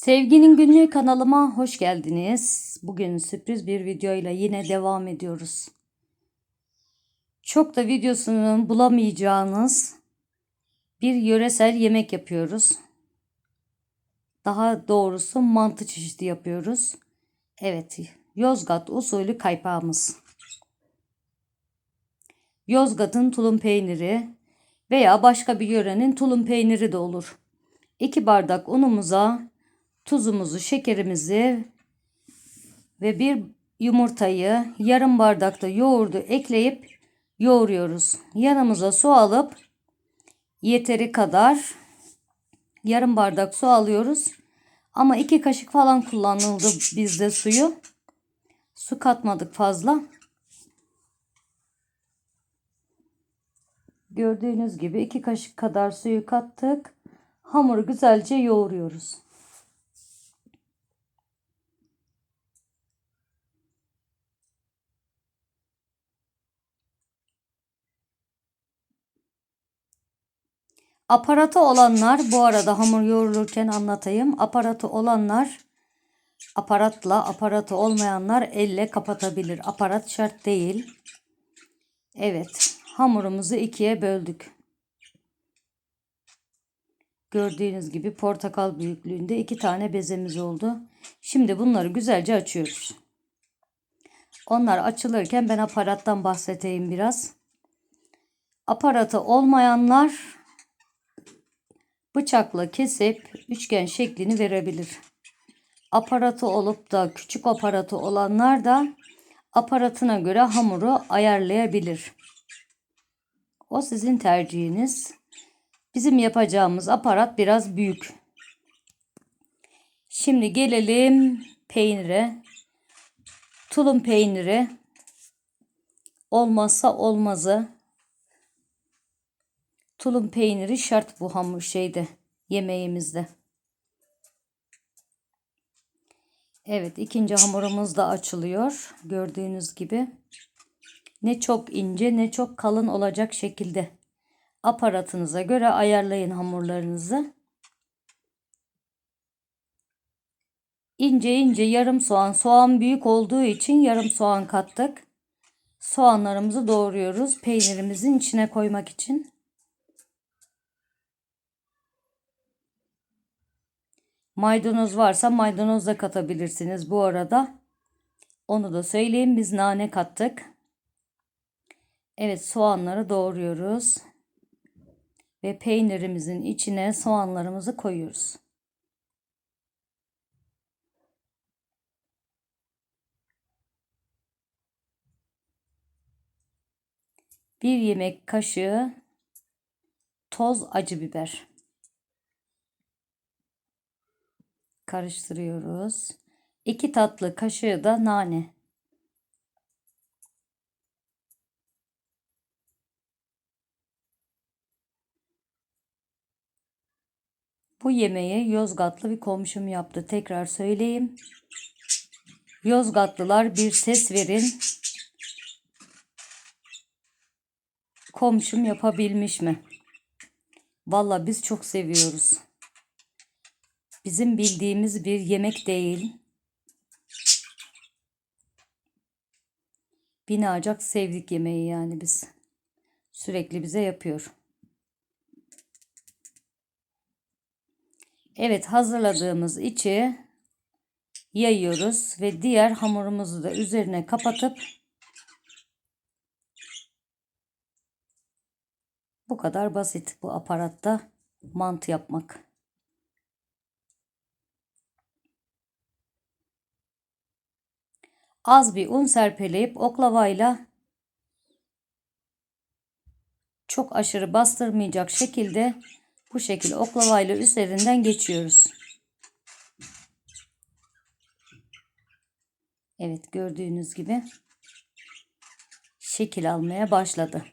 Sevginin Günlüğü kanalıma hoş geldiniz. Bugün sürpriz bir videoyla yine devam ediyoruz. Çok da videosunu bulamayacağınız bir yöresel yemek yapıyoruz. Daha doğrusu mantı çeşidi yapıyoruz. Evet, Yozgat usulü kaypağımız. Yozgat'ın tulum peyniri veya başka bir yörenin tulum peyniri de olur. 2 bardak unumuza tuzumuzu, şekerimizi ve bir yumurtayı yarım bardakta yoğurdu ekleyip yoğuruyoruz. Yanımıza su alıp yeteri kadar yarım bardak su alıyoruz. Ama iki kaşık falan kullanıldı bizde suyu. Su katmadık fazla. Gördüğünüz gibi iki kaşık kadar suyu kattık. Hamuru güzelce yoğuruyoruz. Aparatı olanlar bu arada hamur yoğrulurken anlatayım. Aparatı olanlar aparatla aparatı olmayanlar elle kapatabilir. Aparat şart değil. Evet hamurumuzu ikiye böldük. Gördüğünüz gibi portakal büyüklüğünde iki tane bezemiz oldu. Şimdi bunları güzelce açıyoruz. Onlar açılırken ben aparattan bahsedeyim biraz. Aparatı olmayanlar bıçakla kesip üçgen şeklini verebilir. Aparatı olup da küçük aparatı olanlar da aparatına göre hamuru ayarlayabilir. O sizin tercihiniz. Bizim yapacağımız aparat biraz büyük. Şimdi gelelim peynire. Tulum peyniri olmazsa olmazı. Tulum peyniri şart bu hamur şeyde yemeğimizde. Evet ikinci hamurumuz da açılıyor. Gördüğünüz gibi. Ne çok ince ne çok kalın olacak şekilde aparatınıza göre ayarlayın hamurlarınızı. İnce ince yarım soğan. Soğan büyük olduğu için yarım soğan kattık. Soğanlarımızı doğruyoruz peynirimizin içine koymak için. Maydanoz varsa maydanoz da katabilirsiniz bu arada. Onu da söyleyeyim biz nane kattık. Evet soğanları doğruyoruz ve peynirimizin içine soğanlarımızı koyuyoruz. Bir yemek kaşığı toz acı biber. Karıştırıyoruz. 2 tatlı kaşığı da nane. Bu yemeği Yozgatlı bir komşum yaptı. Tekrar söyleyeyim. Yozgatlılar bir ses verin. Komşum yapabilmiş mi? Valla biz çok seviyoruz. Bizim bildiğimiz bir yemek değil. Binacak sevdik yemeği yani biz. Sürekli bize yapıyor. Evet hazırladığımız içi yayıyoruz ve diğer hamurumuzu da üzerine kapatıp bu kadar basit bu aparatta mantı yapmak. Az bir un serpeleyip oklavayla çok aşırı bastırmayacak şekilde bu şekilde oklavayla üzerinden geçiyoruz. Evet gördüğünüz gibi şekil almaya başladı.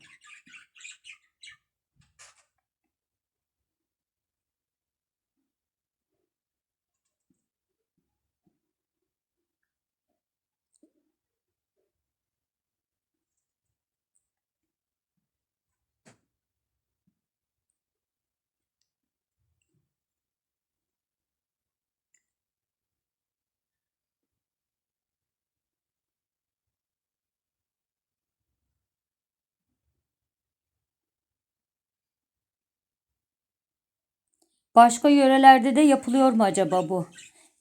Başka yörelerde de yapılıyor mu acaba bu?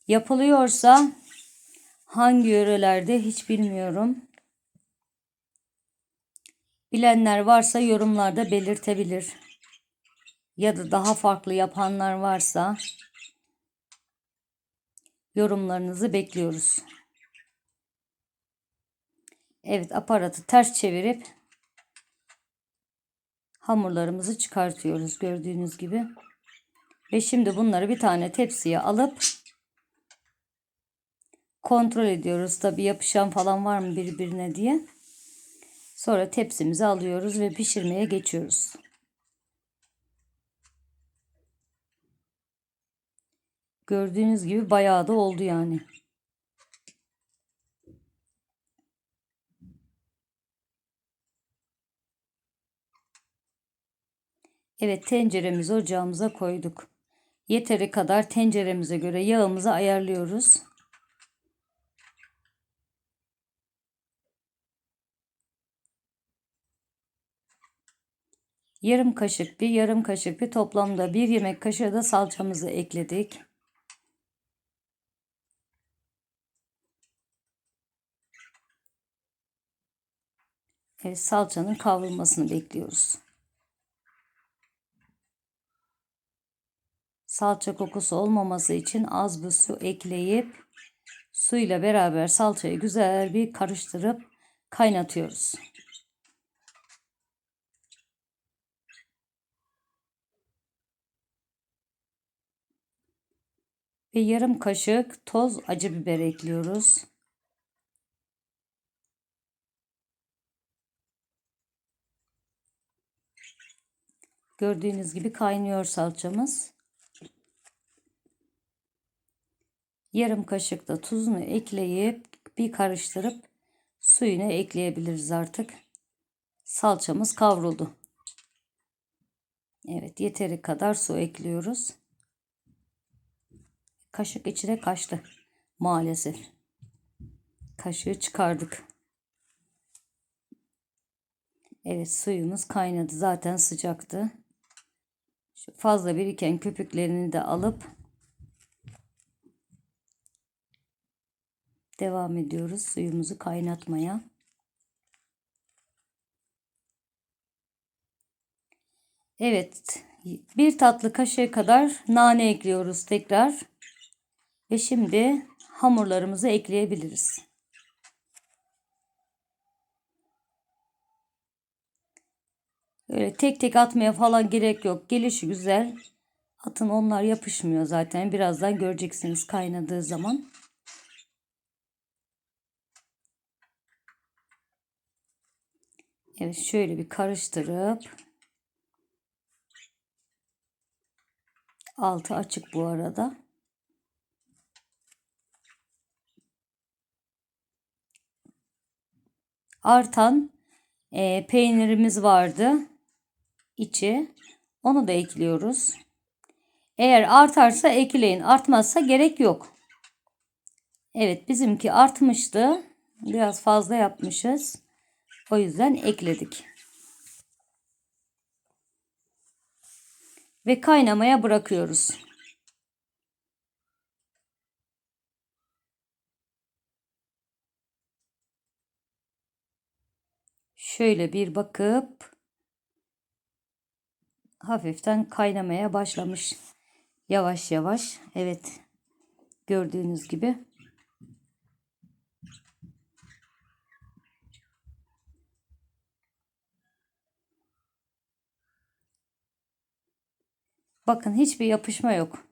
Yapılıyorsa hangi yörelerde hiç bilmiyorum. Bilenler varsa yorumlarda belirtebilir. Ya da daha farklı yapanlar varsa yorumlarınızı bekliyoruz. Evet aparatı ters çevirip hamurlarımızı çıkartıyoruz gördüğünüz gibi. Ve şimdi bunları bir tane tepsiye alıp kontrol ediyoruz. Tabi yapışan falan var mı birbirine diye. Sonra tepsimizi alıyoruz ve pişirmeye geçiyoruz. Gördüğünüz gibi bayağı da oldu yani. Evet tenceremizi ocağımıza koyduk. Yeteri kadar tenceremize göre yağımızı ayarlıyoruz. Yarım kaşık bir yarım kaşık bir toplamda bir yemek kaşığı da salçamızı ekledik. Evet, salçanın kavrulmasını bekliyoruz. Salça kokusu olmaması için az bir su ekleyip suyla beraber salçayı güzel bir karıştırıp kaynatıyoruz. Ve yarım kaşık toz acı biber ekliyoruz. Gördüğünüz gibi kaynıyor salçamız. Yarım kaşık da tuzunu ekleyip bir karıştırıp suyunu ekleyebiliriz artık. Salçamız kavruldu. Evet yeteri kadar su ekliyoruz. Kaşık içine kaçtı maalesef. Kaşığı çıkardık. Evet suyumuz kaynadı. Zaten sıcaktı. Fazla biriken köpüklerini de alıp devam ediyoruz suyumuzu kaynatmaya. Evet, bir tatlı kaşığı kadar nane ekliyoruz tekrar. Ve şimdi hamurlarımızı ekleyebiliriz. Öyle tek tek atmaya falan gerek yok. Gelişi güzel. Atın onlar yapışmıyor zaten. Birazdan göreceksiniz kaynadığı zaman. Evet şöyle bir karıştırıp altı açık bu arada. Artan e, peynirimiz vardı. içi. Onu da ekliyoruz. Eğer artarsa ekleyin. Artmazsa gerek yok. Evet bizimki artmıştı. Biraz fazla yapmışız. O yüzden ekledik. Ve kaynamaya bırakıyoruz. Şöyle bir bakıp hafiften kaynamaya başlamış. Yavaş yavaş. Evet. Gördüğünüz gibi. Bakın hiçbir yapışma yok.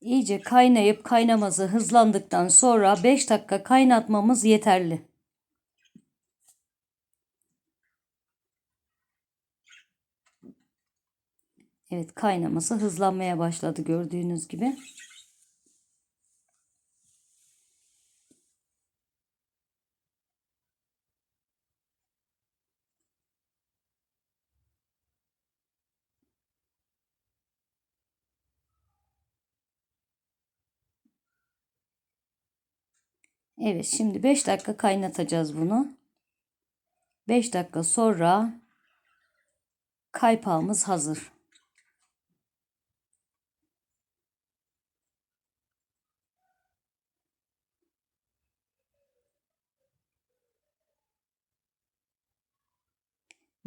İyice kaynayıp kaynaması hızlandıktan sonra 5 dakika kaynatmamız yeterli. Evet kaynaması hızlanmaya başladı gördüğünüz gibi. Evet şimdi 5 dakika kaynatacağız bunu. 5 dakika sonra kaypağımız hazır.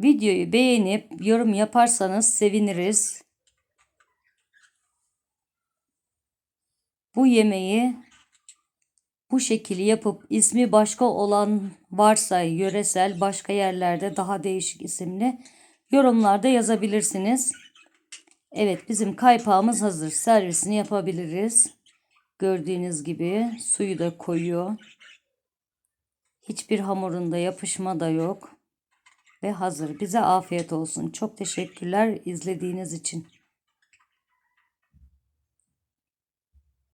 Videoyu beğenip yorum yaparsanız seviniriz. Bu yemeği bu şekilde yapıp ismi başka olan varsa yöresel başka yerlerde daha değişik isimli yorumlarda yazabilirsiniz. Evet bizim kaypağımız hazır. Servisini yapabiliriz. Gördüğünüz gibi suyu da koyuyor. Hiçbir hamurunda yapışma da yok. Ve hazır. Bize afiyet olsun. Çok teşekkürler izlediğiniz için.